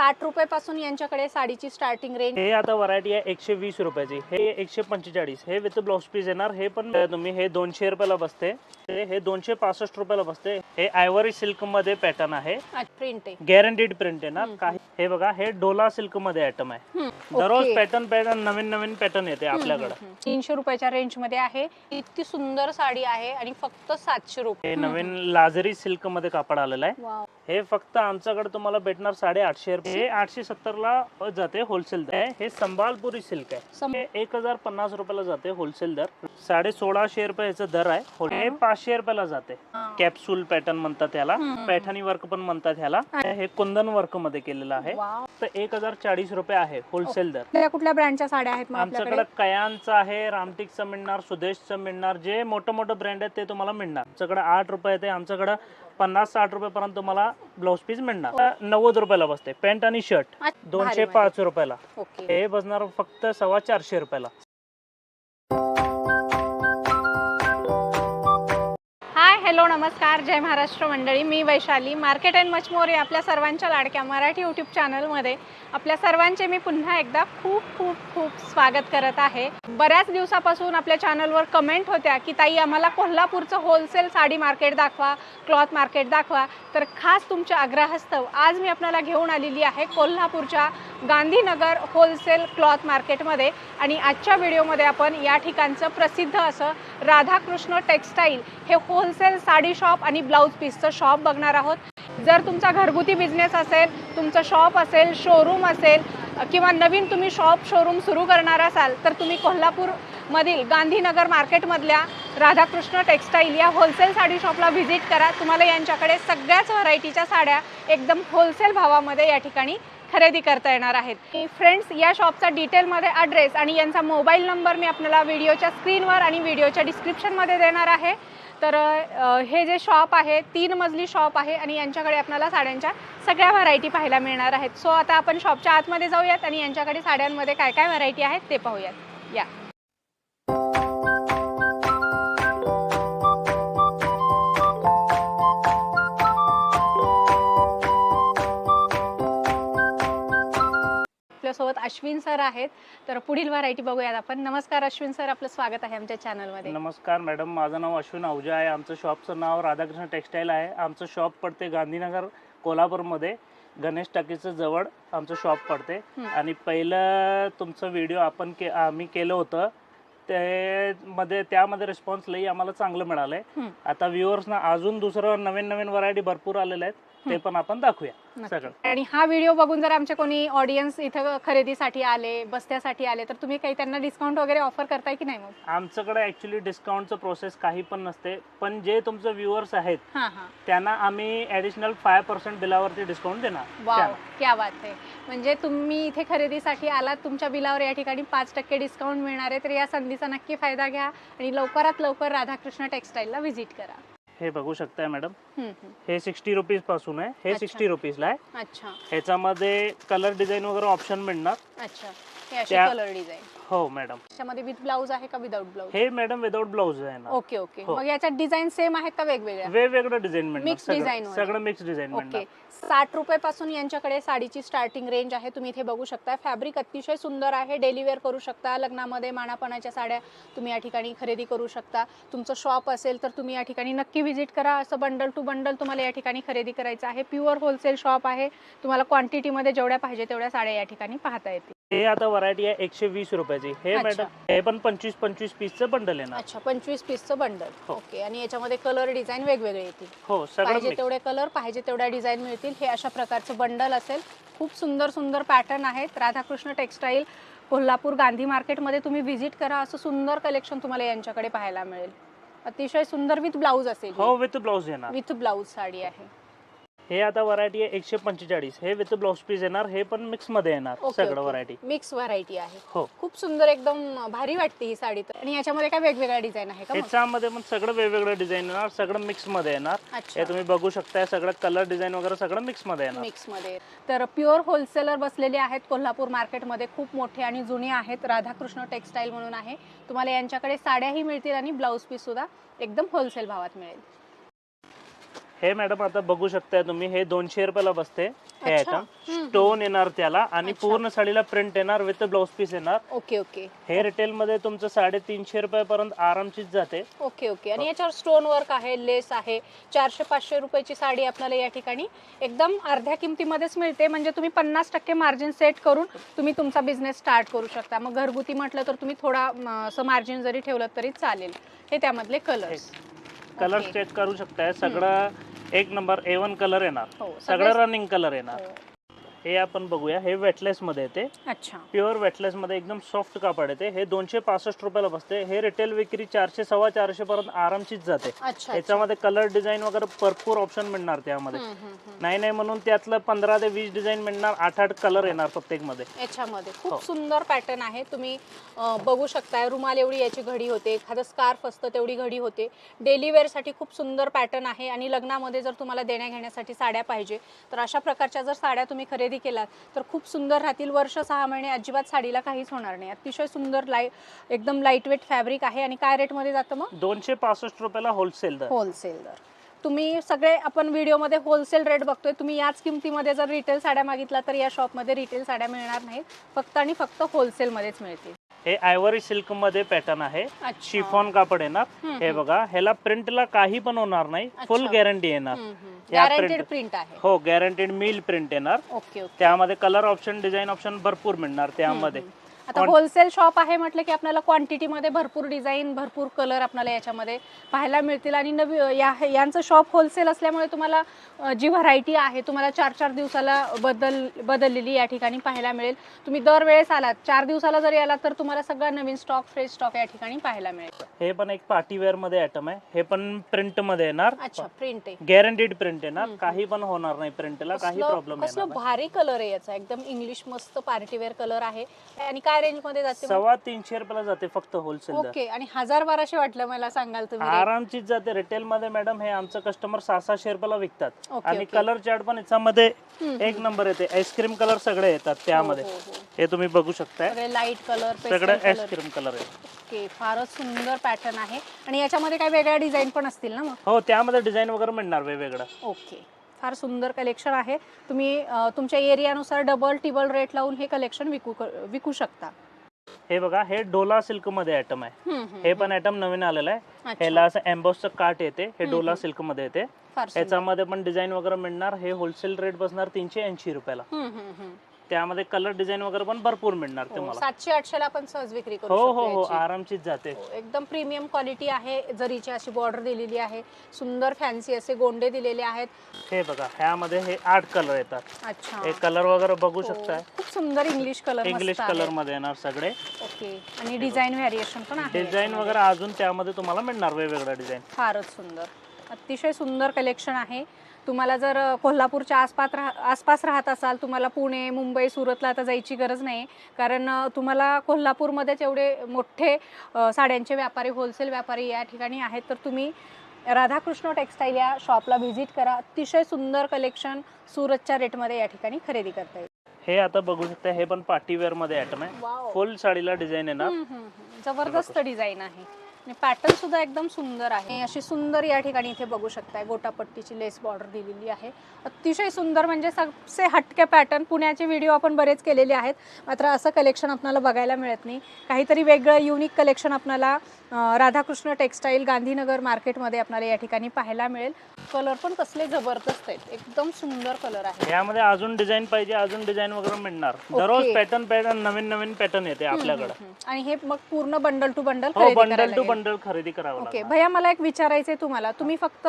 साठ रुपये पासून यांच्याकडे साडीची स्टार्टिंग रेंज हे आता व्हरायटी आहे एकशे वीस रुपयाची. हे एकशे पंचेचाळीस. हे विथ ब्लाउज पीस येणार. हे पण तुम्ही हे दोनशे रुपयाला बसते. हे हे दोनशे पासष्ट रुपयाला बसते. हे आयव्हरी सिल्कमध्ये पॅटर्न आहे. प्रिंट आहे. गॅरंटीड प्रिंट येणार. काही हे बघा हे डोला सिल्कमध्ये आयटम आहे. दररोज. पॅटर्न पॅटर्न नवीन नवीन पॅटर्न येते आपल्याकडे. तीनशे रुपयाच्या रेंजमध्ये आहे. इतकी सुंदर साडी आहे आणि फक्त सातशे रुपये. हे नवीन लाजरी सिल्कमध्ये कापड आलेलं आहे. हे फक्त आमच्याकडे तुम्हाला भेटणार साडे आठशे रुपये हे आठशे सत्तर ला जाते होलसेल दर. हे संबालपुरी सिल्क आहे. हे एक हजार पन्नास रुपयाला जाते होलसेल दर. साडे सोळाशे रुपये याचा दर आहे. हे पाचशे रुपयाला जाते. कॅप्सूल पॅटर्न म्हणतात त्याला. पैठणी वर्क पण म्हणतात ह्याला हे कुंदन वर्कमध्ये केलेलं आहे. तर एक हजार चाळीस रुपये आहे होलसेल दर. कुठल्या ब्रँडच्या साड्या आहेत आमच्याकडे कयांचं आहे रामटिकचं मिळणार सुदेशचं मिळणार जे मोठं मोठं ब्रँड आहेत ते तुम्हाला मिळणार. आमच्याकडे आठ रुपये ते आमच्याकडे पन्नास साठ रुपयापर्यंत तुम्हाला ब्लाऊज पीस मिळणार. नव्वद रुपयाला बसते. पॅन्ट आणि शर्ट दोनशे पाच रुपयाला. ओके. हे बसणार फक्त सव्वा चारशे रुपयाला. हॅलो नमस्कार. जय महाराष्ट्र मंडळी. मी Vaishali. Market and much more आपल्या सर्वांच्या लाडक्या मराठी यूट्यूब चॅनलमध्ये आपल्या सर्वांचे मी पुन्हा एकदा खूप खूप खूप स्वागत करत आहे. बऱ्याच दिवसापासून आपल्या चॅनलवर कमेंट होत्या की ताई आम्हाला कोल्हापूरचं होलसेल साडी मार्केट दाखवा क्लॉथ मार्केट दाखवा. तर खास तुमच्या आग्रहास्तव आज मी आपल्याला घेऊन आलेली आहे कोल्हापूरच्या गांधीनगर होलसेल क्लॉथ मार्केटमध्ये आणि आजच्या व्हिडिओमध्ये आपण या ठिकाणचं प्रसिद्ध असं राधाकृष्ण टेक्स्टाईल हे होलसेल साडी शॉप आणि ब्लाऊज पीसचं शॉप बघणार आहोत. जर तुमचा घरगुती बिझनेस असेल तुमचं शॉप असेल शोरूम असेल किंवा नवीन तुम्ही शॉप शोरूम सुरू करणार असाल तर तुम्ही कोल्हापूरमधील गांधीनगर मार्केटमधल्या राधाकृष्ण टेक्स्टाईल या होलसेल साडी शॉपला व्हिजिट करा. तुम्हाला यांच्याकडे सगळ्याच व्हरायटीच्या साड्या एकदम होलसेल भावामध्ये या ठिकाणी खरेदी करता येणार आहेत. फ्रेंड्स या शॉपचा डिटेलमध्ये ॲड्रेस आणि यांचा मोबाईल नंबर मी आपल्याला व्हिडिओच्या स्क्रीनवर आणि व्हिडिओच्या डिस्क्रिप्शनमध्ये देणार आहे. तर हे जे शॉप आहे तीन मजली शॉप आहे आणि यांच्याकडे आपल्याला साड्यांच्या सगळ्या व्हरायटी पाहायला मिळणार आहेत. सो आता आपण शॉपच्या आतमध्ये जाऊयात आणि यांच्याकडे साड्यांमध्ये काय काय व्हरायटी आहेत ते पाहूयात. या. आपल्यासोबत अश्विन सर आहेत. तर पुढील व्हरायटी बघूयात आपण. नमस्कार अश्विन सर आपलं स्वागत आहे आमच्या चॅनलमध्ये नमस्कार मॅडम माझं नाव अश्विन अहुजा आहे. आमचं शॉपचं नाव राधाकृष्ण टेक्सटाईल आहे. आमचं शॉप पडते गांधीनगर कोल्हापूरमध्ये. गणेश टाकीचं जवळ आमचं शॉप पडते. आणि पहिलं तुमचं व्हिडिओ आपण के आम्ही केलं होतं. ते मध्ये त्यामध्ये रिस्पॉन्स लई आम्हाला चांगलं मिळालंय. आता व्ह्युअर्सना अजून दुसरं नवीन नवीन व्हरायटी भरपूर आलेल्या आहेत. ते पण आपण दाखवूया. सगळं. आणि हा व्हिडिओ बघून जर आमचे कोणी ऑडियन्स इथं खरेदीसाठी आले बस्त्यासाठी आले तर तुम्ही काही त्यांना डिस्काउंट वगैरे ऑफर करताय की नाही मग? आमच्याकडे ऍक्च्युली डिस्काउंटचं प्रोसेस काही पण नसते. पण जे तुमचं व्ह्युअर्स आहेत हां हां. त्यांना आम्ही ऍडिशनल फाय पर्सेंट बिलावरती डिस्काउंट देणार. वाव. क्या बात आहे म्हणजे तुम्ही इथे खरेदीसाठी आलात तुमच्या बिलावर या ठिकाणी पाच टक्के डिस्काउंट मिळणार आहे तर या संधीचा नक्की फायदा घ्या आणि लवकरात लवकर राधाकृष्ण टेक्स्टाईलला व्हिजिट करा. हे बघू शकताय मॅडम. हे सिक्स्टी रुपीजपासून आहे. हे. सिक्स्टी रुपीजला आहे. ह्याच्यामध्ये कलर डिझाईन वगैरे ऑप्शन मिळणार. अच्छा. त्या- कलर डिझाईन. हो मॅडम त्याच्यामध्ये विथ ब्लाऊज आहे का विदाऊट ब्लाऊज हे मॅडम विदाउट ब्लाऊज आहे ना. ओके ओके हो. मग याच्यात डिझाईन सेम आहेत का वेगवेगळ्या? वेगवेगळं डिझाईन Mix design सगळं मिक्स डिझाईन ओके मिळणार साठ रुपये पासून यांच्याकडे साडीची स्टार्टिंग रेंज आहे तुम्ही इथे बघू शकता. फॅब्रिक अतिशय सुंदर आहे डेली वेअर करू शकता. लग्नामध्ये मानापणाच्या साड्या तुम्ही या ठिकाणी खरेदी करू शकता. तुमचं शॉप असेल तर तुम्ही या ठिकाणी नक्की व्हिजिट करा. असं बंडल टू बंडल तुम्हाला या ठिकाणी खरेदी करायचं आहे. प्युअर होलसेल शॉप आहे. तुम्हाला क्वांटिटीमध्ये जेवढ्या पाहिजे तेवढ्या साड्या या ठिकाणी पाहता येतील. हे आता व्हरायटी आहे एकशे वीस रुपयाची. हे. मॅडम हे पण पंचवीस पंचवीस पीसचं बंडल येणार. अच्छा पंचवीस पीसचं बंडल हो. ओके आणि याच्यामध्ये कलर डिझाईन वेगवेगळे येतील. हो सगळं पाहिजे mix. तेवढे कलर पाहिजे तेवढ्या डिझाईन मिळतील. हे अशा प्रकारचं बंडल असेल. खूप सुंदर सुंदर पॅटर्न आहेत. राधाकृष्ण टेक्स्टाईल कोल्हापूर गांधी मार्केटमध्ये तुम्ही व्हिजिट करा. असं सुंदर कलेक्शन तुम्हाला यांच्याकडे पाहायला मिळेल. अतिशय सुंदर विथ ब्लाऊज असेल हो विथ ब्लाऊज येणार. विथ ब्लाऊज साडी आहे. हे आता व्हरायटी आहे एकशे पंचेचाळीस. हे विथ ब्लाऊज पीस येणार हे पण मिक्समध्ये येणार ओके, सगळं ओके. व्हरायटी मिक्स व्हरायटी आहे. हो. खूप सुंदर एकदम भारी वाटते ही साडी तर. आणि याच्यामध्ये काय वेगवेगळ्या डिझाईन आहे का मग? ह्याच्यामध्ये पण सगळं वेगवेगळं डिझाईन येणार सगळं मिक्समध्ये येणार. अच्छा. हे तुम्ही बघू शकताय सगळं कलर डिझाईन वगैरे सगळं मिक्समध्ये येणार. मिक्समध्ये तर प्युअर होलसेलर बसलेले आहेत कोल्हापूर मार्केटमध्ये खूप मोठे आणि जुने आहेत. राधाकृष्ण टेक्स्टाईल म्हणून आहे. तुम्हाला यांच्याकडे साड्याही मिळतील आणि ब्लाऊज पीस सुद्धा एकदम होलसेल भावात मिळेल. हे मॅडम आता बघू शकताय तुम्ही हे दोनशे रुपयाला बसते. हे. आयटम. स्टोन येणार त्याला आणि. पूर्ण साडीला प्रिंट येणार विथ ब्लाउज पीस येणार. Okay okay. हे रिटेल मध्ये तुमचं साडेतीनशे रुपयापर्यंत आरामचीच जाते. Okay okay. आणि याच्यावर स्टोन वर्क आहे लेस आहे. चारशे पाचशे रुपयाची साडी आपल्याला या ठिकाणी एकदम अर्ध्या किमतीमध्येच मिळते. म्हणजे तुम्ही पन्नास टक्के मार्जिन सेट करून तुम्ही तुमचा बिझनेस स्टार्ट करू शकता. मग घरगुती म्हटलं तर तुम्ही थोडा असं मार्जिन जरी ठेवलं तरी चालेल. हे त्यामधले कलर्स कलर ओके. चेक करू शकताय. सगळं एक नंबर ए वन कलर येणार हो सगळं रनिंग कलर येणार हो. हे आपण बघूया. हे वेटलेस मध्ये येते. अच्छा. प्युअर वेटलेस मध्ये एकदम सॉफ्ट कापड येते. हे दोनशे पासष्ट रुपयाला बसते. हे रिटेल विक्री चारशे सव्वा चारशे पर्यंत आरामचीच जाते. याच्यामध्ये कलर डिझाईन वगैरे भरपूर ऑप्शन मिळणार त्यामध्ये. नाही नाही म्हणून त्यातलं पंधरा ते वीस डिझाईन मिळणार. आठ आठ कलर येणार प्रत्येकमध्ये याच्यामध्ये हो. खूप सुंदर पॅटर्न आहे. तुम्ही बघू शकताय. रुमाल एवढी याची घडी होते. एखादं स्कार्फ असतं तेवढी घडी होते. डेली वेअरसाठी खूप सुंदर पॅटर्न आहे. आणि लग्नामध्ये जर तुम्हाला देण्या घेण्यासाठी साड्या पाहिजे तर अशा प्रकारच्या जर साड्या तुम्ही खरेदी केलात तर खूप सुंदर राहतील. वर्ष सहा महिने अजिबात साडीला काहीच होणार नाही. अतिशय सुंदर लाई एकदम लाइट वेट फॅब्रिक आहे. आणि काय रेटमध्ये जातं मग? दोनशे पासष्ट रुपयाला होलसेल दर. होलसेल दर. तुम्ही सगळे आपण व्हिडिओमध्ये होलसेल रेट बघतोय. तुम्ही याच किमतीमध्ये जर रिटेल साड्या मागितला तर या शॉपमध्ये रिटेल साड्या मिळणार नाहीत. फक्त आणि फक्त होलसेलमध्येच मिळतील. हे आयव्हरी सिल्कमध्ये पॅटर्न आहे. शिफॉन कापड येणार. हे. बघा ह्याला प्रिंटला काही पण होणार नाही. फुल. गॅरंटी येणार. या गॅरंटेड प्रिंट आहे. हो गॅरंटीड मिल प्रिंट येणार. त्यामध्ये कलर ऑप्शन डिझाईन ऑप्शन भरपूर मिळणार त्यामध्ये. आता होलसेल शॉप आहे म्हटलं की आपल्याला क्वांटिटीमध्ये भरपूर डिझाईन भरपूर कलर आपल्याला याच्यामध्ये पाहायला मिळतील. आणि नवी या यांचं शॉप होलसेल असल्यामुळे तुम्हाला जी व्हरायटी आहे तुम्हाला चार चार दिवसाला बदल बदललेली या ठिकाणी पाहायला मिळेल. तुम्ही दरवेळेस आलात चार दिवसाला जरी आलात तर तुम्हाला सगळं नवीन स्टॉक फ्रेश स्टॉक या ठिकाणी पाहायला मिळेल. हे पण एक पार्टीवेअरमध्ये आयटम आहे. हे पण प्रिंटमध्ये येणार. अच्छा प्रिंट आहे. गॅरंटीड प्रिंट येणार. काही पण होणार नाही प्रिंटला काही प्रॉब्लेम. भारी कलर आहे याचा. एकदम इंग्लिश मस्त पार्टीवेअर कलर आहे. आणि काय रेंजमध्ये जाते? सव्वा तीनशे रुपयाला जाते फक्त होलसेल ओके आणि हजार बाराशे वाटलं मला सांगाल तुम्ही. आरामचीच जाते. रिटेल मध्ये मॅडम हे आमचं कस्टमर सहा सहाशे रुपयाला विकतात. ओके, आणि. कलर चार्ट पण याच्यामध्ये एक नंबर येते. आईस्क्रीम कलर सगळे येतात त्यामध्ये. हो, हो, हो. हे तुम्ही बघू सगळे लाइट कलर सगळे आईस्क्रीम कलर आहे ओके फारच सुंदर पॅटर्न आहे. आणि याच्यामध्ये काही वेगळ्या डिझाईन पण असतील ना मग? हो त्यामध्ये डिझाईन वगैरे मिळणार वेगवेगळं ओके. फार सुंदर कलेक्शन आहे. तुम्ही तुमच्या एरियानुसार डबल टिबल रेट लावून हे कलेक्शन विकू विकू शकता. हे बघा हे डोला सिल्कमध्ये आयटम आहे हे पण आयटम नवीन आलेलं आहे. ह्याला असं एम्बॉसचं काट येते. हे डोला. सिल्कमध्ये येते. याच्यामध्ये पण डिझाईन वगैरे मिळणार. हे होलसेल रेट बसणार तीनशे ऐंशी रुपयाला. त्यामध्ये कलर डिझाईन वगैरे पण भरपूर मिळणार हो, तुम्हाला. सातशे आठशे ला आपण सहज विक्री करू हो हो शकतो हो याची. आरामचीच जाते. हो, एकदम प्रीमियम क्वालिटी आहे जरीची अशी बॉर्डर दिलेली आहे सुंदर फॅन्सी असे गोंडे दिलेले आहेत. हे बघा ह्यामध्ये हे आठ कलर येतात. अच्छा. हे कलर वगैरे बघू हो, शकताय. खूप सुंदर इंग्लिश कलर इंग्लिश कलरमध्ये येणार सगळे. ओके आणि डिझाईन व्हॅरिएशन पण आहे. डिझाईन. वगैरे अजून त्यामध्ये तुम्हाला मिळणार वेगवेगळं डिझाईन फारच सुंदर. अतिशय सुंदर कलेक्शन आहे. तुम्हाला जर कोल्हापूरच्या आसपास राह आसपास राहत असाल तुम्हाला पुणे मुंबई सुरतला आता जायची गरज नाही. कारण तुम्हाला कोल्हापूरमध्येच एवढे मोठे साड्यांचे व्यापारी होलसेल व्यापारी या ठिकाणी आहेत तर तुम्ही राधाकृष्ण टेक्स्टाईल या शॉपला व्हिजिट करा. अतिशय सुंदर कलेक्शन सुरतच्या रेटमध्ये या ठिकाणी खरेदी करता येईल. हे आता बघू शकता हे पण पार्टीवेअरमध्ये आयटम आहे. वाव. फुल साडीला डिझाईन हम्म, हम्म, हम्म. जबरदस्त डिझाईन आहे. पॅटर्न सुद्धा एकदम सुंदर आहे. अशी सुंदर या ठिकाणी इथे बघू शकताय गोटापट्टीची लेस बॉर्डर दिलेली आहे. अतिशय सुंदर म्हणजे सबसे हटके पॅटर्न पुण्याचे व्हिडिओ आपण बरेच केलेले आहेत. मात्र असं कलेक्शन आपल्याला बघायला मिळत नाही. काहीतरी वेगळं युनिक कलेक्शन आपल्याला राधाकृष्ण टेक्स्टाईल गांधीनगर मार्केटमध्ये आपल्याला या ठिकाणी पाहायला मिळेल. कलर पण कसले जबरदस्त आहेत. एकदम सुंदर कलर आहे. यामध्ये अजून डिझाईन पाहिजे अजून डिझाईन वगैरे मिळणार. दररोज पॅटर्न पॅटर्न नवीन नवीन पॅटर्न येते आपल्याकडे. आणि हे मग पूर्ण bundle to bundle bundle to bundle खरेदी करावं ओके. भैया मला एक विचारायचंय तुम्हाला. तुम्ही फक्त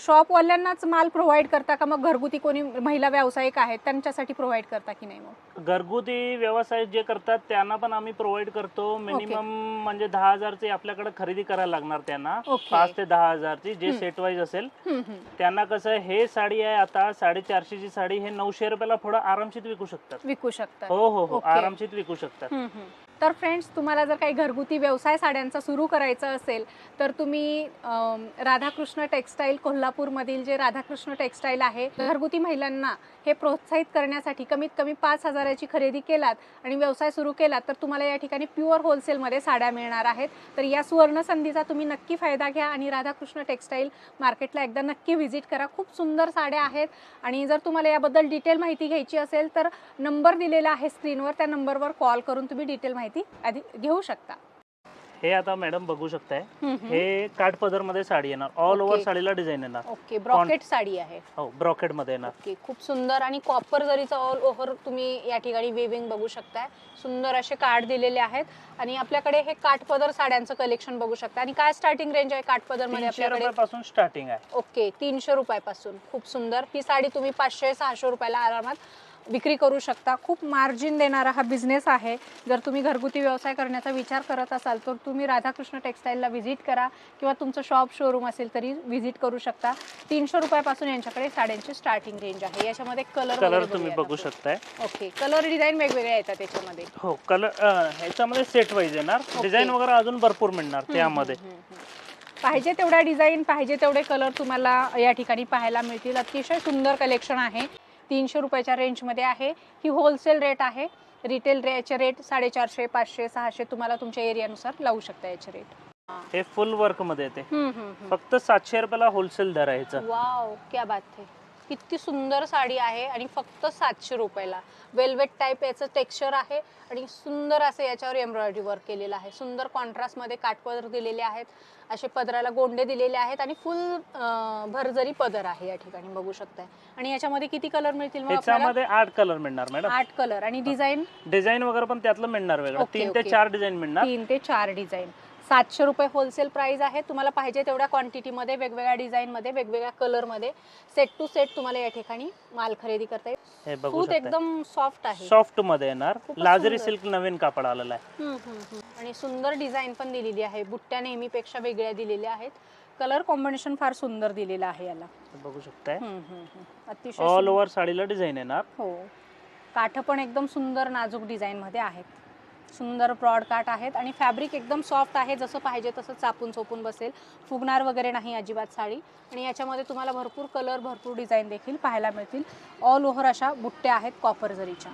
शॉपवाल्यांनाच माल प्रोव्हाइड करता का? मग घरगुती कोणी महिला व्यावसायिक आहेत त्यांच्यासाठी प्रोव्हाइड करता की नाही मग? घरगुती व्यवसाय जे करतात त्यांना पण आम्ही प्रोव्हाइड करतो मिनिमम म्हणजे दहा हजारची आपल्याकडे खरेदी करायला लागणार त्यांना. पाच ते दहा हजारची जे हम्म. सेट वाईज असेल हम्म, हम्म. त्यांना कसं आहे, हे साडी आहे आता साडेचारशेची साडी हे नऊशे रुपयाला थोडं आरामशीत विकू शकतात विकू शकतात हो हो हो. आरामशीत विकू शकतात हम्म, हम्म. तर फ्रेंड्स तुम्हाला जर काही घरगुती व्यवसाय साड्यांचा सुरू करायचा असेल तर तुम्ही राधाकृष्ण टेक्स्टाईल कोल्हापूरमधील जे राधाकृष्ण टेक्स्टाईल आहे घरगुती महिलांना हे प्रोत्साहित करण्यासाठी कमीत कमी पाच हजाराची खरेदी केलात आणि व्यवसाय सुरू केलात तर तुम्हाला या ठिकाणी प्युअर होलसेलमध्ये साड्या मिळणार आहेत. तर या सुवर्ण संधीचा तुम्ही नक्की फायदा घ्या आणि राधाकृष्ण टेक्स्टाईल मार्केटला एकदा नक्की व्हिजिट करा. खूप सुंदर साड्या आहेत आणि जर तुम्हाला याबद्दल डिटेल माहिती घ्यायची असेल तर नंबर दिलेला आहे स्क्रीनवर त्या नंबरवर कॉल करून तुम्ही डिटेल माहिती आधी घेऊ शकता. हे आता मॅडम बघू शकताय. हे काठपदरमध्ये साडी येणार. All over. साडीला डिझाईन येणार. ओके ब्रॉकेट साडी आहे. हो ब्रॉकेटमध्ये येणार. ओके खूप सुंदर आणि कॉपर जरीचा ऑल ओव्हर तुम्ही या ठिकाणी वेविंग बघू शकताय. सुंदर असे कार्ड दिलेले आहेत. आणि आपल्याकडे हे काठपदर साड्यांचं कलेक्शन बघू शकता आणि काय स्टार्टिंग रेंज आहे काठपदरमध्ये आपल्याकडे? रुपयापासून स्टार्टिंग आहे. ओके तीनशे रुपयापासून. खूप सुंदर. ही साडी तुम्ही पाचशे सहाशे रुपयाला आरामात विक्री करू शकता. खूप मार्जिन देणारा हा बिझनेस आहे. जर तुम्ही घरगुती व्यवसाय करण्याचा विचार करत असाल तर तुम्ही राधाकृष्ण टेक्स्टाईलला व्हिजिट करा किंवा तुमचं शॉप शोरूम असेल तरी व्हिजिट करू शकता. तीनशे रुपयापासून यांच्याकडे साड्यांची स्टार्टिंग रेंज आहे. याच्यामध्ये कलर कलर तुम्ही बघू शकताय. ओके कलर डिझाईन वेगवेगळे येतात त्याच्यामध्ये हो कलर ह्याच्यामध्ये सेट वाईज येणार. डिझाईन वगैरे अजून भरपूर मिळणार त्यामध्ये. पाहिजे तेवढ्या डिझाईन पाहिजे तेवढे कलर तुम्हाला या ठिकाणी पाहायला मिळतील. अतिशय सुंदर कलेक्शन आहे. तीनशे रुपयाच्या रेंजमध्ये आहे. ही होलसेल रेट आहे. रिटेल रेचे रेट साडेचारशे पाचशे सहाशे तुम्हाला तुमच्या एरियानुसार लावू शकता याचे रेट हे फुल वर्कमध्ये येते. फक्त सातशे रुपयाला होलसेल दर आहे ह्याचा. वाव क्या बात है. किती सुंदर साडी आहे आणि फक्त सातशे रुपयाला. वेल्वेट टाईप याचं टेक्स्चर आहे आणि सुंदर असं याच्यावर एम्ब्रॉयडरी वर्क केलेलं आहे. सुंदर कॉन्ट्रास्टमध्ये काठपदर दिलेले आहेत असे पदराला गोंडे दिलेले आहेत आणि फुल भरजरी पदर आहे या ठिकाणी बघू शकताय. आणि याच्यामध्ये किती कलर मिळतील ह्याच्यामध्ये आठ कलर मिळणार मॅडम आठ कलर आणि डिझाईन डिझाईन वगैरे पण त्यातलं मिळणार वेगळं. तीन ते. चार डिझाईन मिळणार. तीन ते चार डिझाईन सातशे रुपये होलसेल प्राइस आहे. तुम्हाला पाहिजे तेवढ्या क्वांटिटीमध्ये वेगवेगळ्या डिझाईनमध्ये वेगवेगळ्या कलरमध्ये सेट टू सेट तुम्हाला या ठिकाणी माल खरेदी करता येईल. हे सूत एकदम सॉफ्ट आहे. सॉफ्टमध्ये येणार. लाजरी. सिल्क नवीन कापड आलेला आहे. आणि सुंदर डिझाईन पण दिलेली आहे. बुट्ट्या नेहमीपेक्षा वेगळ्या दिलेल्या आहेत. कलर कॉम्बिनेशन फार सुंदर दिलेलं आहे याला. बघू शकताय. अतिशय ऑल. ओव्हर साडीला डिझाईन येणार. हो. काठ पण एकदम सुंदर नाजूक डिझाईन मध्ये आहेत. सुंदर ब्रॉडकाट आहेत आणि फॅब्रिक एकदम सॉफ्ट आहे जसं पाहिजे तसं चापून चोपून बसेल. फुगणार वगैरे नाही अजिबात साडी. आणि याच्यामध्ये तुम्हाला भरपूर कलर भरपूर डिझाईन देखील पाहायला मिळतील. ऑल ओव्हर अशा बुट्ट्या आहेत कॉपर जरीच्या.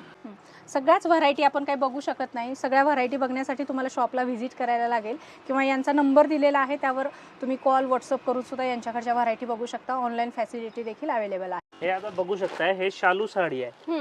सगळ्याच व्हरायटी आपण काही बघू शकत नाही. सगळ्या व्हरायटी बघण्यासाठी तुम्हाला शॉपला व्हिजिट करायला लागेल. किंवा यांचा नंबर दिलेला आहे त्यावर तुम्ही कॉल व्हॉट्सअप करून सुद्धा यांच्याकडच्या व्हरायटी बघू शकता. ऑनलाईन फॅसिलिटी देखील अवेलेबल आहे. हे आता बघू शकताय हे शालू साडी आहे.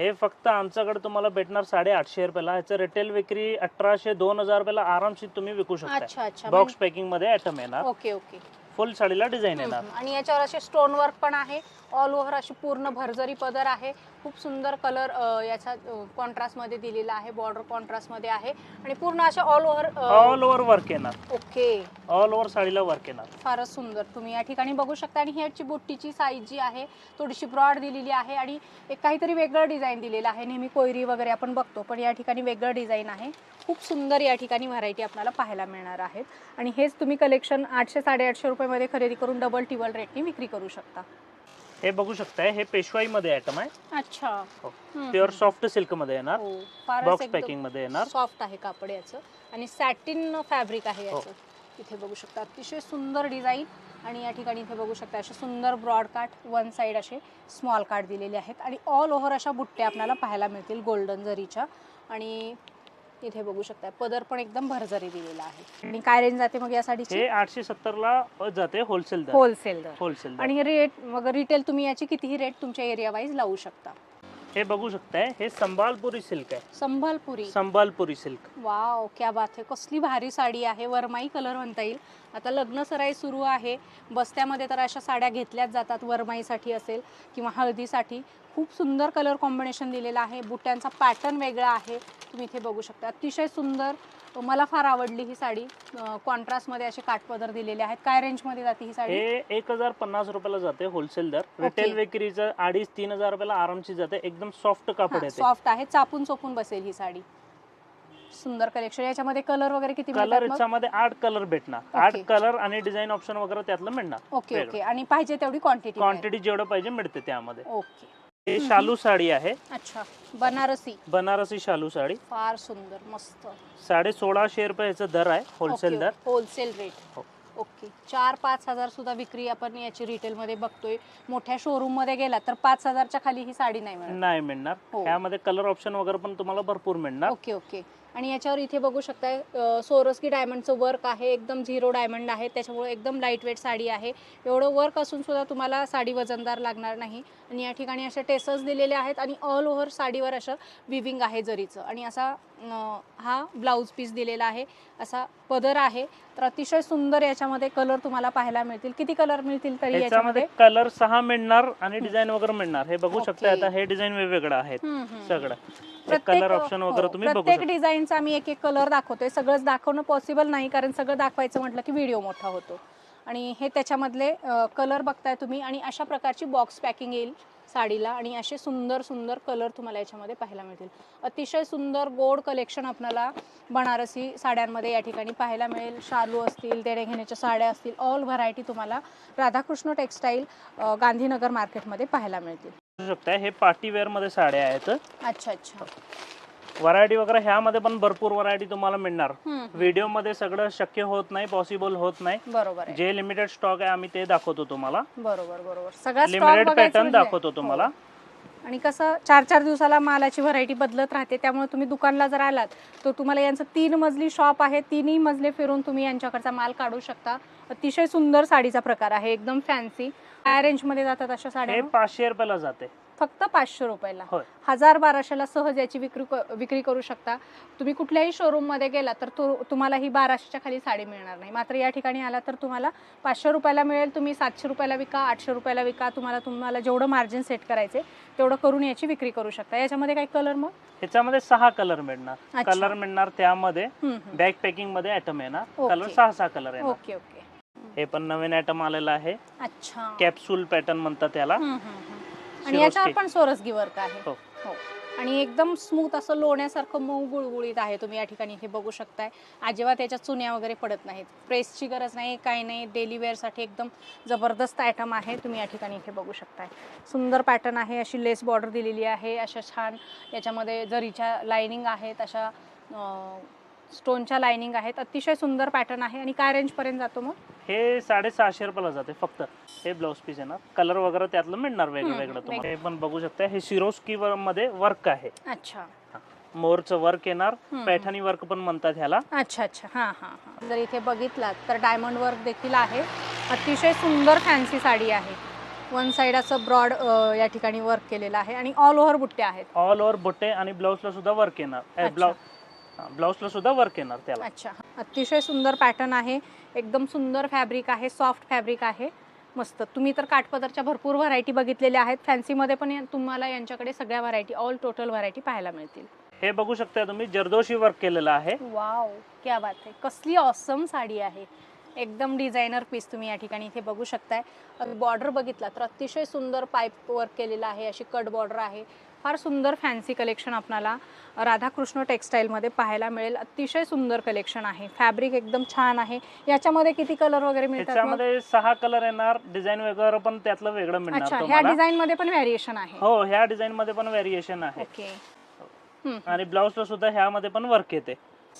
हं, फक्त आमच्याकडे तुम्हाला भेटणार साडे आठशे रुपयाला. ह्याचं रिटेल विक्री अठराशे दोन हजार रुपयाला आरामशीर तुम्ही विकू शकता बॉक्स पॅकिंगमध्ये आयटम येणार. Okay okay. फुल साडीला डिझाईन येणार. आणि याच्यावर असे स्टोन वर्क पण आहे. ऑल ओव्हर अशी पूर्ण भरजरी पदर आहे. खूप सुंदर कलर याचा कॉन्ट्रास्टमध्ये दिलेला आहे बॉर्डर कॉन्ट्रास्टमध्ये आहे. आणि पूर्ण अशा all over all over work येणार. ओके. ऑल ओव्हर साडीला वर्क येणार. फारच सुंदर. तुम्ही या ठिकाणी बघू शकता आणि ह्याची बुट्टीची साईज जी आहे थोडीशी ब्रॉड दिलेली आहे आणि एक काहीतरी वेगळं डिझाईन दिलेलं आहे. नेहमी कोयरी वगैरे आपण बघतो पण या ठिकाणी वेगळं डिझाईन आहे. खूप सुंदर या ठिकाणी व्हरायटी आपल्याला पाहायला मिळणार आहेत आणि हेच तुम्ही कलेक्शन आठशे साडेआठशे रुपयामध्ये खरेदी करून डबल टिबल रेटने विक्री करू शकता. हे बघू शकताय हे पेशवाई मध्ये आयटम आहे. अच्छा. प्युअर. सॉफ्ट सिल्कमध्ये येणार. बॉक्स पॅकिंगमध्ये येणार. सॉफ्ट आहे कापड याचं. आणि सॅटिन फॅब्रिक आहे हो. याचं. इथे बघू शकता अतिशय सुंदर डिझाईन आणि या ठिकाणी इथे बघू शकता असे सुंदर ब्रॉड काट वन साईड असे स्मॉल काट दिलेले आहेत. आणि ऑल ओव्हर अशा बुट्ट्या आपल्याला पाहायला मिळतील गोल्डन जरीच्या. आणि इथे बघू शकता पदर पण एकदम भरजरी दिलेला आहे. आणि काय रेंज जाते मग या साडीची हे आठशे सत्तर ला जाते होलसेल दर. होलसेल दर. होलसेल आणि रेट मग रिटेल तुम्ही याची कितीही रेट तुमच्या एरिया वाईज लावू शकता. हे बघू शकताय हे संबालपुरी सिल्क आहे. संभालपुरी? संबालपुरी सिल्क वाव क्या बात आहे कसली भारी साडी आहे. वरमाई कलर म्हणता येईल. आता लग्न सराई सुरू आहे. बस्त्यामध्ये तर अशा साड्या घेतल्याच जातात वरमाईसाठी असेल किंवा हळदीसाठी. खूप सुंदर कलर कॉम्बिनेशन दिलेलं आहे. बुट्यांचा पॅटर्न वेगळा आहे. तुम्ही इथे बघू शकता. अतिशय सुंदर मला फार आवडली ही साडी. कॉन्ट्रास्टमध्ये असे काठपदर दिलेले आहेत. काय रेंजमध्ये जाते ही साडी? हे एक हजार पन्नास रुपयाला जाते होलसेल दर. रिटेल विक्रीचं अडीच तीन हजार रुपयाला आरामची जाते. एकदम सॉफ्ट कापड येते. सॉफ्ट आहे. चापून चोपून बसेल ही साडी. सुंदर कलेक्शन याच्यामध्ये कलर वगैरे किती कलर? याच्यामध्ये आठ कलर भेटणार. आठ. कलर आणि डिझाईन ऑप्शन वगैरे त्यातलं मिळणार. Okay okay. आणि पाहिजे तेवढी क्वांटिटी क्वांटिटी जेवढं पाहिजे मिळते त्यामध्ये. ओके. हे शालू साडी आहे. अच्छा बनारसी. बनारसी शालू साडी. फार सुंदर मस्त. साडे सोळाशे रुपये याचा दर आहे होलसेल दर. Wholesale rate. ओके चार पाच हजार सुद्धा विक्री आपण याची रिटेलमध्ये बघतोय. मोठ्या शोरूममध्ये गेला तर पाच हजारच्या खाली ही साडी नाही मिळत नाही मिळणार. ह्यामध्ये कलर ऑप्शन वगैरे पण तुम्हाला भरपूर मिळणार. Okay okay. आणि याच्यावर इथे बघू शकताय सोरस्की डायमंडचं वर्क आहे. एकदम झिरो डायमंड आहे. त्याच्यामुळे एकदम लाइट वेट साडी आहे. एवढं वर्क असून सुद्धा तुम्हाला साडी वजनदार लागणार नाही. आणि या ठिकाणी असे टेसर्स दिलेले आहेत. आणि ऑल ओव्हर साडीवर असं विविंग आहे जरीचं. आणि असा हा ब्लाऊज पीस दिलेला आहे. असा पदर आहे. तर अतिशय सुंदर याच्यामध्ये कलर तुम्हाला पाहायला मिळतील. किती कलर मिळतील तरी याच्यामध्ये? कलर सहा मिळणार आणि डिझाईन वगैरे मिळणार. हे बघू शकता. आता हे डिझाईन वेगवेगळं हम्म. सगळं. कलर ऑप्शन वगैरे तुम्ही प्रत्येक डिझाईनचा आम्ही एक एक कलर दाखवतोय. सगळंच दाखवणं पॉसिबल नाही कारण सगळं दाखवायचं म्हटलं की व्हिडिओ मोठा होतो. आणि हे त्याच्यामधले कलर बघताय तुम्ही आणि अशा प्रकारची बॉक्स पॅकिंग येईल. साडीला आणि असे सुंदर सुंदर कलर तुम्हाला याच्यामध्ये पाहायला मिळतील. अतिशय सुंदर गोड कलेक्शन आपल्याला बनारसी साड्यांमध्ये या ठिकाणी पाहायला मिळेल. शालू असतील देण्याघेण्याच्या साड्या असतील ऑल व्हरायटी तुम्हाला राधाकृष्ण टेक्स्टाईल गांधीनगर मार्केटमध्ये पाहायला मिळतील. शकता हे पार्टी वेअरमध्ये साड्या आहेत. अच्छा अच्छा. व्हरायटी वगैरे ह्यामध्ये पण भरपूर व्हरायटी तुम्हाला मिळणार. व्हिडिओमध्ये सगळं शक्य होत नाही पॉसिबल होत नाही. बरोबर आहे. जे लिमिटेड स्टॉक आहे आम्ही ते दाखवतो तुम्हाला. बरोबर बरोबर. सगळा stock लिमिटेड बघायचं पॅटर्न म्हणजे- दाखवतो तुम्हाला. हो. आणि कसं चार चार दिवसाला मालाची व्हरायटी बदलत राहते त्यामुळे तुम्ही दुकानला जर आलात तर तुम्हाला यांचं तीन मजली शॉप आहे तिन्ही मजले फिरून तुम्ही यांच्याकडचा माल काढू शकता. अतिशय सुंदर साडीचा प्रकार आहे एकदम फॅन्सी काय रेंजमध्ये जातात अशा हे साड्या पाचशे रुपयाला जाते. फक्त पाचशे रुपयाला. होय. हजार बाराशेला सहज याची विक्री क- विक्री करू शकता. तुम्ही कुठल्याही शोरूममध्ये गेला तर तो तुम्हाला ही बाराशेच्या खाली साडी मिळणार नाही. मात्र या ठिकाणी आला तर तुम्हाला पाचशे रुपयाला मिळेल. तुम्ही सातशे रुपयाला विका आठशे रुपयाला विका. तुम्हाला तुम्हाला जेवढं मार्जिन सेट करायचे तेवढं करून याची विक्री करू शकता. याच्यामध्ये काही कलर मग? ह्याच्यामध्ये सहा कलर मिळणार. अच्छा. कलर मिळणार त्यामध्ये हम्म, हम्म. बॅक पॅकिंगमध्ये आयटम येणार. कलर सहा सहा कलर येणार. Okay okay. हे पण नवीन आयटम आलेला आहे. अच्छा. कॅप्सूल पॅटर्न म्हणतात त्याला हम्म, हम्म, हम्म. आणि याच्यावर पण सोरसगी वर्क आहे. हो. हो. आणि एकदम स्मूथ असं लोण्यासारखं मऊ गुळगुळीत आहे तुम्ही या ठिकाणी हे बघू शकताय. अजिबात त्याच्या चुन्या वगैरे पडत नाहीत. प्रेसची गरज नाही काही नाही. डेली वेअरसाठी एकदम जबरदस्त आयटम आहे. तुम्ही या ठिकाणी हे बघू शकताय. सुंदर पॅटर्न आहे. अशी लेस बॉर्डर दिलेली आहे. अशा छान याच्यामध्ये जरीच्या लाइनिंग आहेत अशा स्टोनच्या लाइनिंग आहेत. अतिशय सुंदर पॅटर्न आहे. आणि काय रेंजपर्यंत जातो मग? हे साडेसहाशे रुपयाला जाते फक्त. हे ब्लाऊज पीस येणार कलर वगैरे त्यातलं मिळणार वेगळं हम्म, वेगळं तुम्हाला. हे पण बघू शकता. हे सिरोस्की मध्ये वर्क आहे. अच्छा. मोरचं वर्क येणार. पैठणी वर्क पण म्हणतात ह्याला. अच्छा अच्छा. हां हां जर इथे बघितलात तर डायमंड वर्क देखील आहे. अतिशय सुंदर फॅन्सी साडी आहे. वन साईड असं ब्रॉड या ठिकाणी वर्क केलेलं आहे. आणि ऑल ओव्हर बुट्ट्या आहेत. ऑल ओव्हर बुट्टे आणि ब्लाऊजला सुद्धा वर्क येणार. ब्लाऊज ब्लाऊजला सुद्धा वर्क येणार त्याला. अच्छा अतिशय सुंदर पॅटर्न आहे. एकदम सुंदर फॅब्रिक आहे सॉफ्ट फॅब्रिक आहे. मस्त. तुम्ही तर काठपदरच्या भरपूर व्हरायटी बघितलेल्या आहेत. फॅन्सीमध्ये पण या- तुम्हाला यांच्याकडे सगळ्या व्हरायटी ऑल टोटल व्हरायटी पाहायला मिळतील. हे बघू शकता तुम्ही जरदोशी वर्क केलेलं आहे. वाव क्या बात आहे कसली ऑसम साडी आहे. एकदम डिझायनर पीस तुम्ही या ठिकाणी इथे बघू शकताय. बॉर्डर बघितला तर अतिशय सुंदर पाईप वर्क केलेलं आहे. अशी कट बॉर्डर आहे. फार सुंदर फॅन्सी कलेक्शन आपल्याला राधाकृष्ण टेक्स्टाईलमध्ये पाहायला मिळेल. अतिशय सुंदर कलेक्शन आहे. फॅब्रिक एकदम छान आहे. याच्यामध्ये किती कलर वगैरे मिळतात? त्याच्यामध्ये सहा कलर येणार. डिझाईन वगैरे पण त्यातलं वेगळं मिळणार अच्छा ह्या तुम्हाला. डिझाईन मध्ये पण व्हॅरिएशन आहे. हो ह्या डिझाईन मध्ये पण व्हेरिएशन आहे. ओके. आणि ब्लाऊजला सुद्धा ह्यामध्ये पण वर्क येते.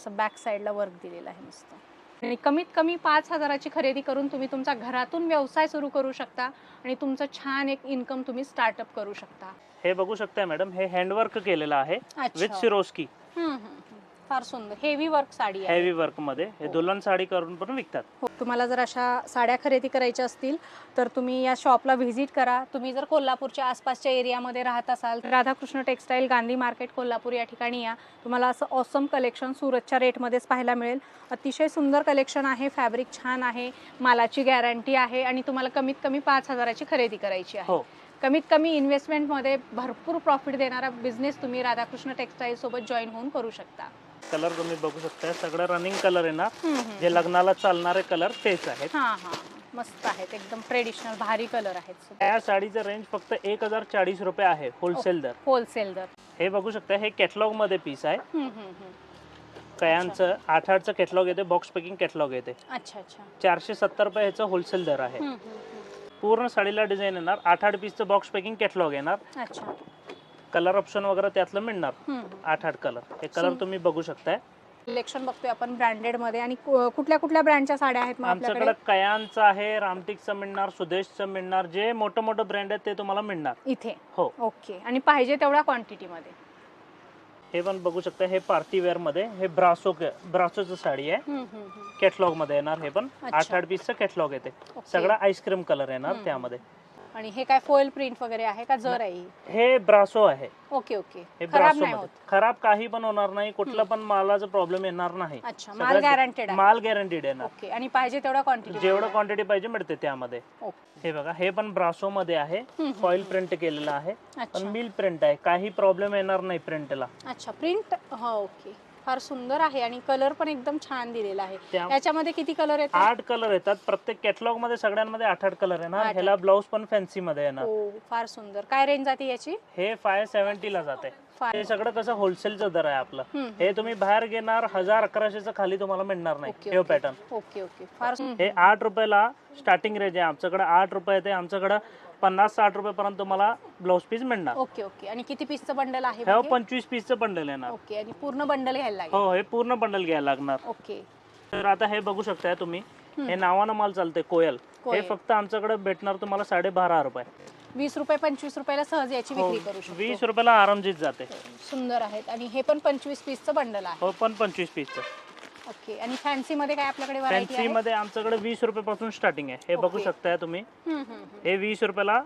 बॅक साईडला वर्क दिलेलं आहे मस्त आणि कमीत कमी पाच हजाराची खरेदी करून तुम्ही तुमचा घरातून व्यवसाय सुरू करू शकता आणि तुमचं छान एक इन्कम तुम्ही स्टार्टअप करू शकता हे बघू शकताय मॅडम हे हँडवर्क केलेलं आहे अच्छा. विथ सिरोस्की हम्म, हम्म, हम्म. फार सुंदर हेवी वर्क साडी आहे. हेवी वर्कमध्ये. हे हो. दुल्हन साडी करून पण विकतात. हो तुम्हाला जर अशा साड्या खरेदी करायच्या असतील तर तुम्ही या शॉपला व्हिजिट करा. तुम्ही जर कोल्हापूरच्या आसपासच्या एरियामध्ये राहत असाल तर राधाकृष्ण टेक्स्टाईल गांधी मार्केट कोल्हापूर या ठिकाणी या. तुम्हाला असं ऑसम कलेक्शन सुरतच्या रेटमध्येच पाहायला मिळेल. अतिशय सुंदर कलेक्शन आहे फॅब्रिक छान आहे मालाची गॅरंटी आहे आणि तुम्हाला कमीत कमी पाच हजाराची खरेदी करायची आहे. हो. कमीत कमी इन्व्हेस्टमेंटमध्ये भरपूर प्रॉफिट देणारा बिझनेस तुम्ही राधाकृष्ण टेक्स्टाईल सोबत जॉईन होऊन करू शकता. कलर तुम्ही बघू शकता सगळं रनिंग कलर येणार. जे लग्नाला चालणारे कलर तेच आहेत. हा हा. मस्त आहेत. एकदम ट्रेडिशनल भारी कलर आहेत या साडीचं रेंज फक्त एक हजार चाळीस रुपये आहे होलसेल दर. होलसेल दर. हे बघू शकता हे कॅटलॉगमध्ये पीस आहे. हम्म, हम्म, हम्म. कयांचं आठ आठचं कॅटलॉग येते बॉक्स पॅकिंग कॅटलॉग येते. अच्छा अच्छा. चारशे सत्तर रुपये ह्याचं होलसेल दर आहे. हम्म, हम्म, हम्म. पूर्ण साडीला डिझाईन येणार. आठ आठ पीसचं बॉक्स पॅकिंग कॅटलॉग येणार. अच्छा. कलर ऑप्शन वगैरे त्यातलं मिळणार. आठ आठ कलर. हे कलर तुम्ही बघू शकताय. कलेक्शन बघतोय आपण ब्रँडेडमध्ये आणि कुठल्या कुठल्या ब्रँडच्या साड्या आहेत आमच्याकडे कयांचं आहे रामटिकचं मिळणार सुदेशचं मिळणार जे मोठं मोठं ब्रँड आहेत ते तुम्हाला मिळणार. इथे? हो. ओके. आणि पाहिजे तेवढ्या क्वांटिटी मध्ये? हे पण बघू शकता हे पार्टी वेअरमध्ये. हे ब्रासो ब्रासोचं साडी आहे. कॅटलॉगमध्ये येणार हे पण. आठ आठ पीसचं कॅटलॉग येते. सगळा आईस्क्रीम कलर येणार. त्यामध्ये. आणि हे काय फोइल प्रिंट वगैरे आहे का? जर आहे ही? हे ब्रासो आहे. Okay okay. हे खराब ब्रासो नाही मध्ये. होत. खराब काही पण होणार नाही कुठला पण मालाचा प्रॉब्लेम येणार नाही. अच्छा माल गॅरंटेड आहे. माल गॅरंटीड येणार. ओके आणि पाहिजे तेवढ्या क्वांटिटी जेवढं क्वांटिटी पाहिजे मिळते त्यामध्ये. हे बघा हे पण ब्रासो मध्ये आहे. फॉईल प्रिंट केलेलं आहे. पण अच्छा. मिल प्रिंट आहे. काही प्रॉब्लेम येणार नाही प्रिंटला अच्छा प्रिंट हा ओके. फार सुंदर आहे आणि कलर पण एकदम छान दिलेला आहे. त्या याच्यामध्ये किती कलर येतात? आठ कलर येतात. प्रत्येक कॅटलॉगमध्ये सगळ्यांमध्ये आठ आठ कलर येणार आठ ह्याला ब्लाऊज पण फॅन्सी मध्ये येणार हो फार सुंदर. काय रेंज जाते याची? हे फाय सेव्हन्टी ला जाते. फार हे सगळं कसं होलसेलचं दर आहे आपलं. हम्म. हे तुम्ही बाहेर घेणार हजार अकराशेचं खाली तुम्हाला मिळणार नाही. ओके, हे ओके. Pattern okay okay. फार हे आठ रुपयाला स्टार्टिंग रेंज आहे. आमच्याकडे आठ रुपये येते. आमच्याकडे पन्नास साठ रुपयेपर्यंत तुम्हाला ब्लाऊज पीस मिळणार. Okay okay. आणि किती पीसचं बंडल आहे हे हे? पंचवीस पीसचं बंडल येणार. ओके आणि पूर्ण बंडल घ्यायला लागेल? हो हे पूर्ण बंडल घ्यायला लागणार. ओके. तर आता हे बघू शकताय तुम्ही. हे नावानं माल चालते कोयल. हे कोयल. फक्त आमच्याकडे भेटणार तुम्हाला साडे बारा रुपये. वीस रुपये पंचवीस रुपयाला सहज याची हो, विक्री करू शकतो. वीस रुपयाला आरामजीत जाते. सुंदर आहेत आणि हे पण पंचवीस पीसचं बंडल आहे. हो पण पंचवीस पीसचं ओके आणि फॅन्सी मध्ये काय आपल्याकडे व्हरायटी फॅन्सी आहे मध्ये आमच्याकडे वीस रुपये पासून स्टार्टिंग आहे हे बघू. शकताय तुम्ही हम्म, हम्म, हम्म. हे वीस रुपयाला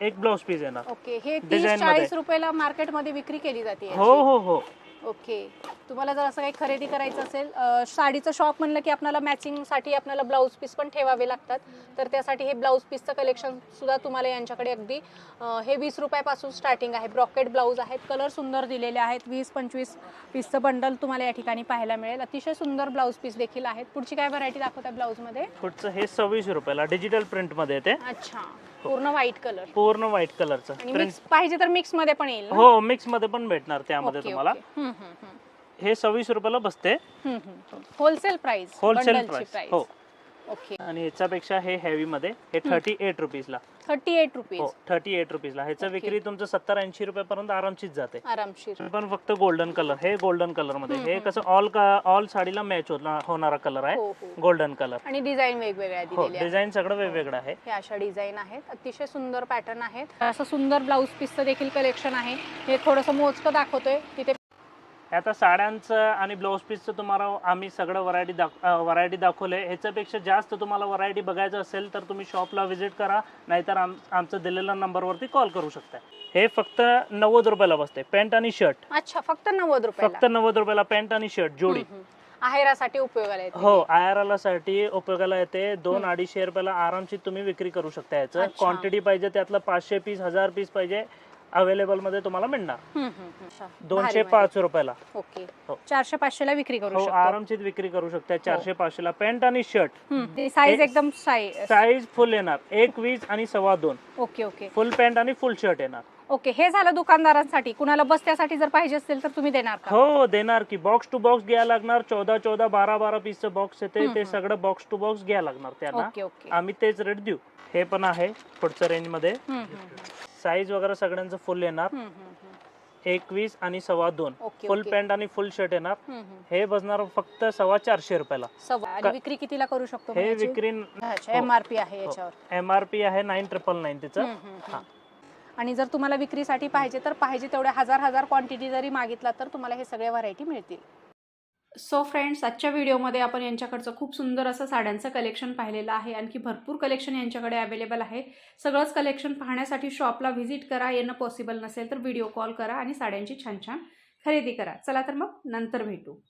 एक ब्लाऊज पीस येणार ओके हे तीस Design मध्ये. चाळीस रुपयाला मार्केटमध्ये विक्री केली जाते हो. हो हो ओके. तुम्हाला जर असं काही खरेदी करायचं असेल अ, साडीचं शॉप म्हणलं की आपल्याला मॅचिंगसाठी आपल्याला ब्लाऊज पीस पण ठेवावे लागतात. तर त्यासाठी हे ब्लाऊज पीसचं कलेक्शन सुद्धा तुम्हाला यांच्याकडे अगदी अ, हे वीस रुपयापासून स्टार्टिंग आहे. ब्रॉकेट ब्लाऊज आहेत कलर सुंदर दिलेले आहेत. वीस पंचवीस पीसचं बंडल तुम्हाला या ठिकाणी पाहायला मिळेल. अतिशय सुंदर ब्लाऊज पीस देखील आहेत. पुढची काय व्हरायटी दाखवतात ब्लाऊजमध्ये पुढचं हे सव्वीस रुपयाला डिजिटल प्रिंटमध्ये येते. अच्छा. पूर्ण व्हाईट कलर पूर्ण व्हाईट कलरचं आणि प्रिंट मिक्स पाहिजे तर मिक्समध्ये पण येईल ना? हो मिक्समध्ये पण भेटणार त्यामध्ये ओके, तुम्हाला. ओके. हम्म. हे सव्वीस रुपयाला बसते. होलसेल प्राइस होलसेल प्राइस हो. ओके आणि ह्याच्यापेक्षा हे हेवी मध्ये हे थर्टी एट रुपीजला थर्टी एट रुपीज हो थर्टी एट रुपीजला ह्याचं. विक्री तुमचं सत्तर ऐंशी रुपयापर्यंत आरामशीर जाते. आरामशीर. हे पण फक्त गोल्डन कलर हे गोल्डन कलरमध्ये. हे. कसं ऑल ऑल साडीला मॅच होणारा कलर आहे. हो हो. गोल्डन कलर आणि डिझाईन वेगवेगळ्या हो डिझाईन सगळं वेगवेगळं आहे. हे अशा डिझाईन आहेत. अतिशय सुंदर पॅटर्न आहेत. असं सुंदर ब्लाऊज पीसचं देखील कलेक्शन आहे. हे थोडंसं मोजकं दाखवतोय. तिथे आता साड्यांचं आणि ब्लाऊज पीसचं तुम्हाला आम्ही सगळं व्हरायटी दाख व्हरायटी दाखवले ह्याच्यापेक्षा जास्त तुम्हाला व्हरायटी बघायचं असेल तर तुम्ही शॉपला व्हिजिट करा नाहीतर आम आमचं दिलेल्या नंबरवरती कॉल करू शकता हे फक्त नव्वद रुपयाला बसते पॅन्ट आणि शर्ट अच्छा फक्त नव्वद रुपयाला. फक्त नव्वद रुपयाला पॅन्ट आणि शर्ट जोडी. आहेरासाठी उपयोगाला येते. हो आयआरएलसाठी उपयोगाला येते. दोन अडीचशे रुपयाला आरामशीर तुम्ही विक्री करू शकता याचं. क्वांटिटी पाहिजे त्यातलं पाचशे पीस हजार पीस पाहिजे. अवेलेबलमध्ये तुम्हाला मिळणार. दोनशे पाच रुपयाला. ओके. हो. चारशे पाचशे ला विक्री करू हो शकतो. आरामशीर विक्री करू शकता. चारशे पाचशेला पॅन्ट आणि शर्ट. साईज हे- एकदम साईज फुल येणार. एक वीस आणि सव्वा दोन. Okay okay. फुल पॅन्ट आणि फुल शर्ट येणार. ओके हे झालं दुकानदारांसाठी. कुणाला बसत्यासाठी जर पाहिजे असेल तर तुम्ही देणार हो देणार की. बॉक्स टू बॉक्स घ्यायला लागणार. चौदा चौदा बारा बारा पीसचं बॉक्स येते. ते. सगळं बॉक्स टू बॉक्स घ्यायला लागणार त्यांना. आम्ही तेच रेट देऊ. हे पण आहे पुढच्या रेंजमध्ये. साईज वगैरे सगळ्यांचं फुल येणार. एकवीस आणि सव्वा दोन ओके फुल ओके. पॅन्ट आणि फुल शर्ट येणार हम्म, हम्म. हे बसणार फक्त सव्वा चारशे रुपयाला सव्वा आणि का- विक्री कितीला करू शकतो हे विक्री एम आर पी आहे याच्यावर एम आर पी आहे नाईन ट्रिपल नाईन त्याचं हम्म, हम्म, हा. हम्म. आणि जर तुम्हाला विक्रीसाठी पाहिजे तर पाहिजे तेवढ्या हजार हजार क्वांटिटी जरी मागितला तर तुम्हाला हे सगळे व्हरायटी मिळतील सो फ्रेंड्स आजच्या व्हिडिओमध्ये आपण यांच्याकडचं खूप सुंदर असं साड्यांचं कलेक्शन पाहिलेलं आहे. आणखी भरपूर कलेक्शन यांच्याकडे अवेलेबल आहे. सगळंच कलेक्शन पाहण्यासाठी शॉपला व्हिजिट करा. येणं पॉसिबल नसेल तर व्हिडिओ कॉल करा आणि साड्यांची छान छान खरेदी करा. चला तर मग नंतर भेटू.